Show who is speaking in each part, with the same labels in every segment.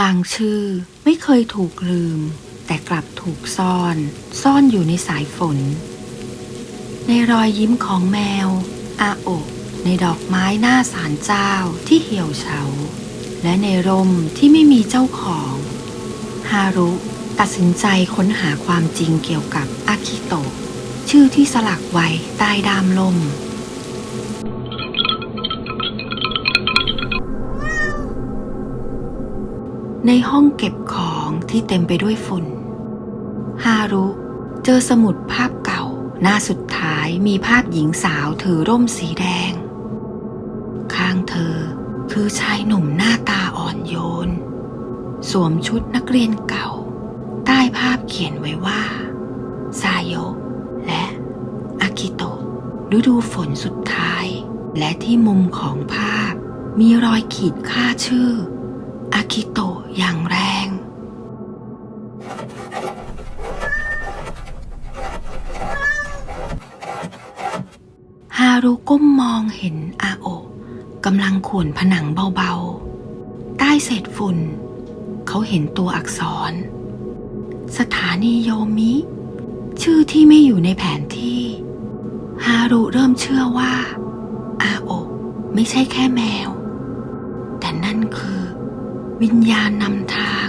Speaker 1: บางชื่อไม่เคยถูกลืม แต่กลับถูกซ่อน ซ่อนอยู่ในสายฝน ในรอยยิ้มของแมว อาโอกในดอกไม้หน้าศาลเจ้าที่เหี่ยวเฉา และในร่มที่ไม่มีเจ้าของ ฮารุตัดสินใจค้นหาความจริงเกี่ยวกับอากิโตะชื่อที่สลักไว้ใต้ดามล่ม ในห้องเก็บของที่เต็มไปด้วยฝุ่น ฮารุ เจอสมุดภาพเก่า หน้าสุดท้ายมีภาพหญิงสาวถือร่มสีแดง ข้างเธอคือชายหนุ่มหน้าตาอ่อนโยน สวมชุดนักเรียนเก่า ใต้ภาพเขียนไว้ว่า ซาโยและอากิโตะฤดูฝนสุดท้าย และที่มุมของภาพมีรอยขีดค่าชื่อ อากิโตะอย่างแรง ฮารุก้มมองเห็นอาโอะกำลังขวนผนังเบาๆ ใต้เศษฝุ่น เขาเห็นตัวอักษร สถานีโยมิ ชื่อที่ไม่อยู่ในแผนที่ ฮารุเริ่มเชื่อว่า อาโอะไม่ใช่แค่แมว วิญญาณนำทาง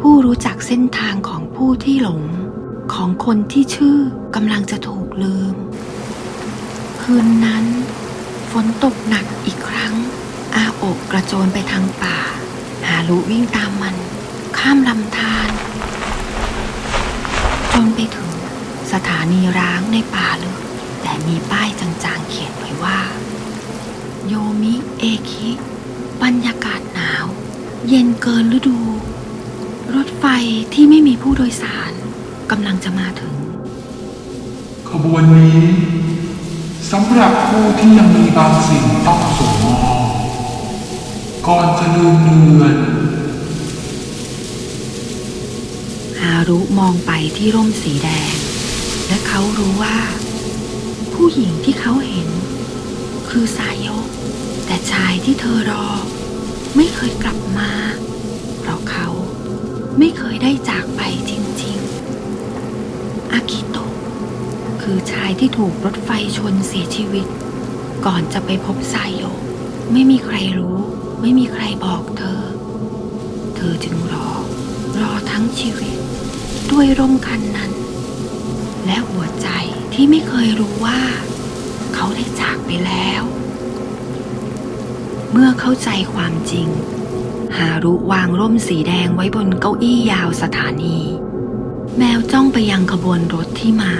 Speaker 1: ผู้รู้จักเส้นทางของผู้ที่หลง ของคนที่ชื่อกำลังจะถูกลืม คืนนั้น ฝนตกหนักอีกครั้ง อาโอกกระโจนไปทางป่าฮารุวิ่งตามมัน ข้ามลำธารจนไปถึงสถานีร้างในป่าลึกแต่มีป้ายจางๆเขียนไว้ว่า โยมิเอคิ บรรยากาศ เย็นเกินฤดู รถไฟที่ไม่มีผู้โดยสารกำลังจะมาถึง
Speaker 2: ขบวนนี้สำหรับผู้ที่ยังมีบางสิ่งต้องสวมมองก่อนจะลืมเลือน
Speaker 1: ฮารุมองไปที่ร่มสีแดง และเขารู้ว่า ผู้หญิงที่เขาเห็น คือสายโยกแต่ชายที่เธอรอ ไม่เคยกลับมา เพราะเขาไม่เคยได้จากไปจริงๆ อากิโตะคือชายที่ถูกรถไฟชนเสียชีวิต ก่อนจะไปพบไซโยไม่มีใครรู้ ไม่มีใครบอกเธอ เธอจึงรอ รอทั้งชีวิต ด้วยร่มคันนั้น และหัวใจที่ไม่เคยรู้ว่า เขาได้จากไปแล้ว เมื่อเข้าใจความจริง ฮารุวางร่มสีแดงไว้บนเก้าอี้ยาวสถานี แมวจ้องไปยังขบวนรถที่มา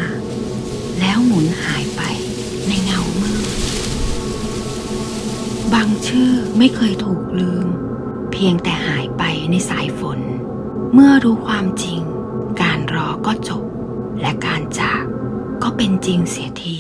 Speaker 1: แล้วหมุนหายไปในเงามืดบางชื่อไม่เคยถูกลืม เพียงแต่หายไปในสายฝน เมื่อรู้ความจริง การรอก็จบ และการจากก็เป็นจริงเสียที